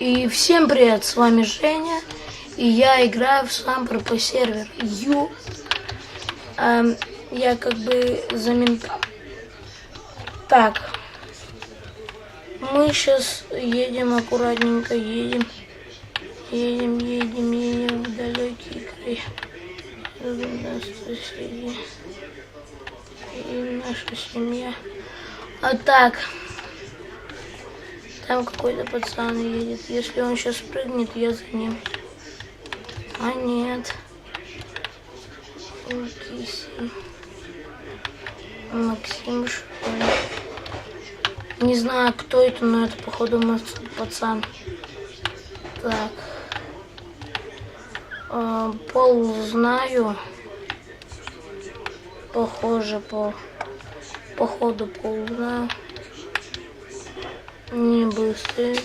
И всем привет, с вами Женя, и я играю в сам ПРП сервер Ю. Эм, я как бы замен... Так, мы сейчас едем аккуратненько, едем, едем, едем, едем в далекие края. соседи и наша семья. А так, там какой-то пацан едет. Если он сейчас прыгнет, я за ним. А нет. Максим, ли? Не знаю, кто это, но это, походу, пацан. Так. А, пол знаю. Похоже по походу пол знаю. Не быстрый.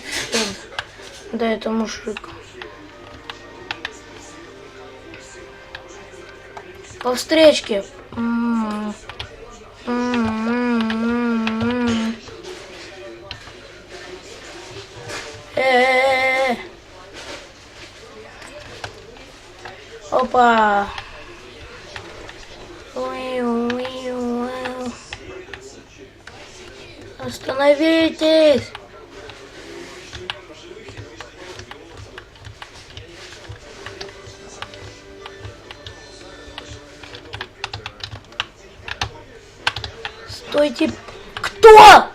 Да, это мужик. По встречке. М -э Опа. Остановитесь! Стойте! Кто?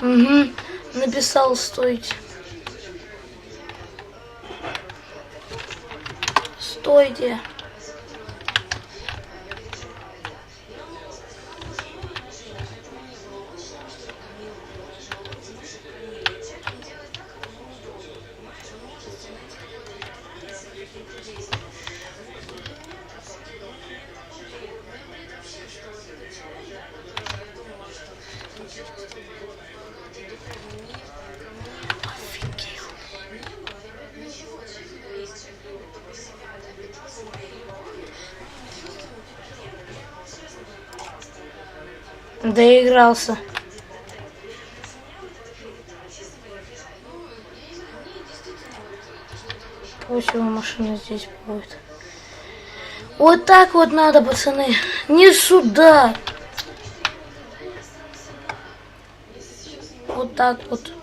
Угу, написал стойте. Стойте. Доигрался. Пусть его машина здесь будет. Вот так вот надо, пацаны. Не сюда. Вот так вот.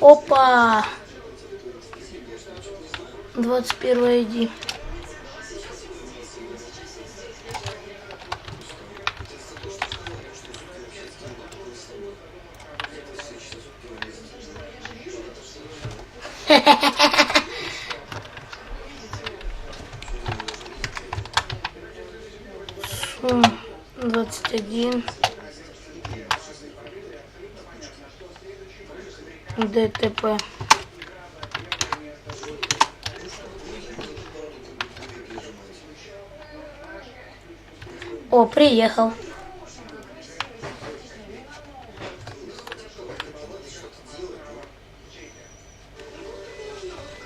Опа! 21 иди. Двадцать один. ДТП. О, приехал.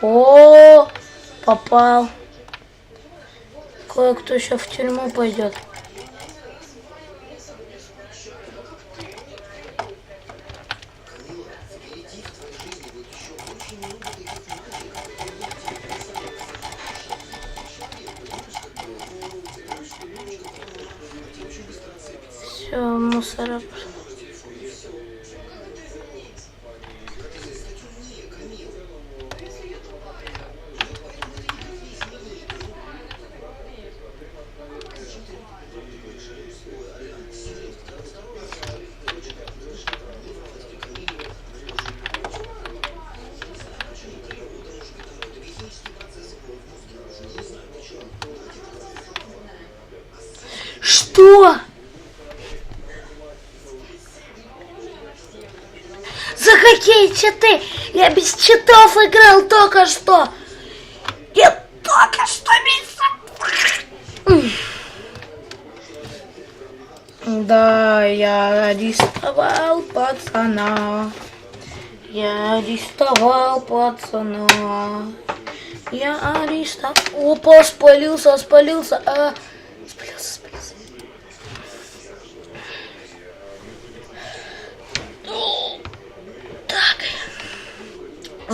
О, попал. Кое-кто еще в тюрьму пойдет. vamos a la какие читы? Я без читов играл только что. Я только что без... Да, я арестовал пацана. Я арестовал пацана. Я арестовал... Опа, спалился, спалился. А... Спалился, спалился.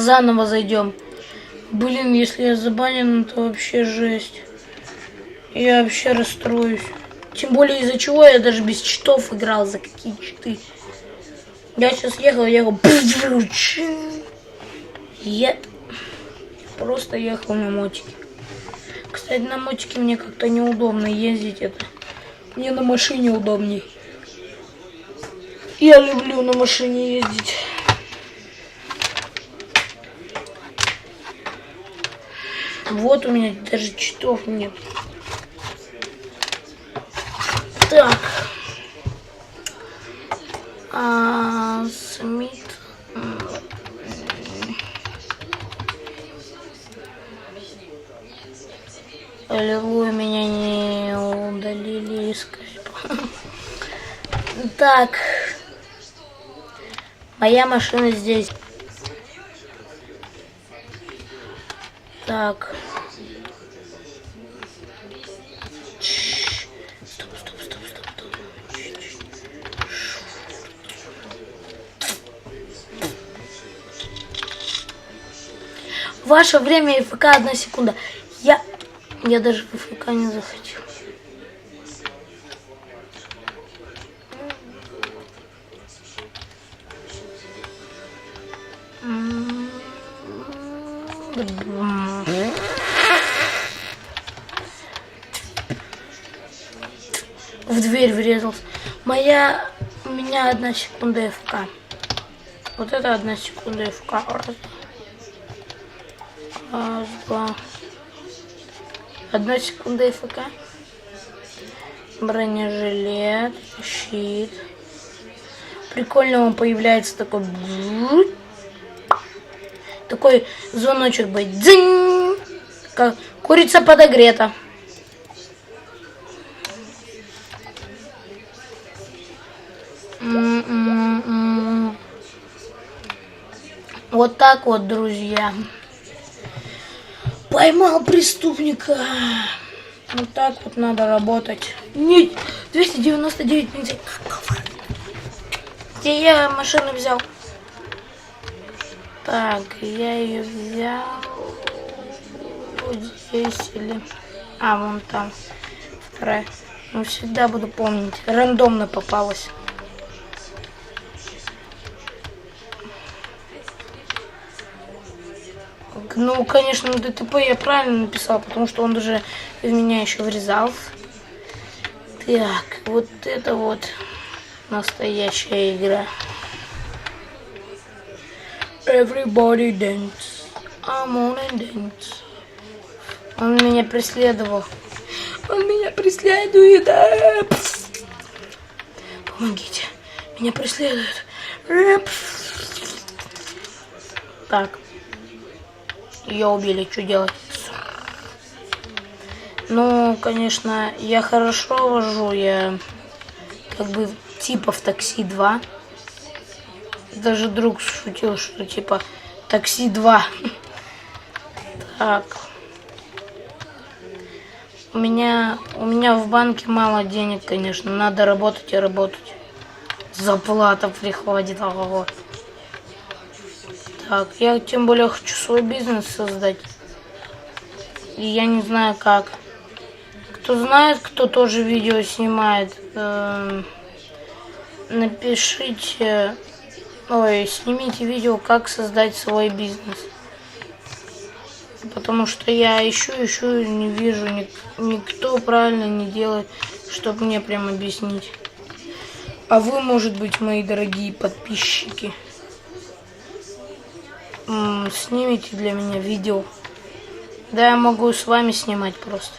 Заново зайдем. Блин, если я забанен, то вообще жесть. Я вообще расстроюсь. Тем более из-за чего я даже без читов играл. За какие читы? Я сейчас ехал, ехал. Я просто ехал на мотике. Кстати, на мотике мне как-то неудобно ездить. Это мне на машине удобней. Я люблю на машине ездить. Вот у меня даже читов нет. Так. А, Смит. Аллилуйя, меня не удалили из скайпа. Так. Моя машина здесь. Так. Стоп, стоп, стоп, стоп, стоп. Ваше время ФК одна секунда. Я, я даже в ФК не захотел. Дверь врезался. Моя... У меня одна секунда ФК. Вот это одна секунда ФК. Раз, Раз, два. Одна секунда ФК. Бронежилет, щит. Прикольно он появляется такой... Такой звоночек будет. Как курица подогрета. Вот так вот, друзья. Поймал преступника. Вот так вот надо работать. Нет, 299 бензин. Где я машину взял? Так, я ее взял вот здесь или... А, вон там. Вторая. Ну, всегда буду помнить. Рандомно попалась. Ну, конечно, ДТП я правильно написал, потому что он уже из меня еще врезался. Так, вот это вот настоящая игра. Everybody dance. I'm on a dance. Он меня преследовал. Он меня преследует. Помогите. Меня преследуют. Так. Ее убили. Что делать? Ну, конечно, я хорошо вожу. Я как бы типа в такси 2. Даже друг шутил, что типа такси 2. Так. У меня, у меня в банке мало денег, конечно. Надо работать и работать. Заплата приходит. Ого. Так, я тем более хочу свой бизнес создать. И я не знаю как. Кто знает, кто тоже видео снимает, э, напишите, ой, снимите видео, как создать свой бизнес. Потому что я ищу, ищу, не вижу, ник никто правильно не делает, чтобы мне прям объяснить. А вы, может быть, мои дорогие подписчики, снимите для меня видео. Да, я могу с вами снимать просто.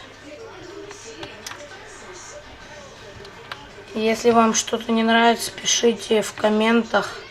Если вам что-то не нравится, пишите в комментах.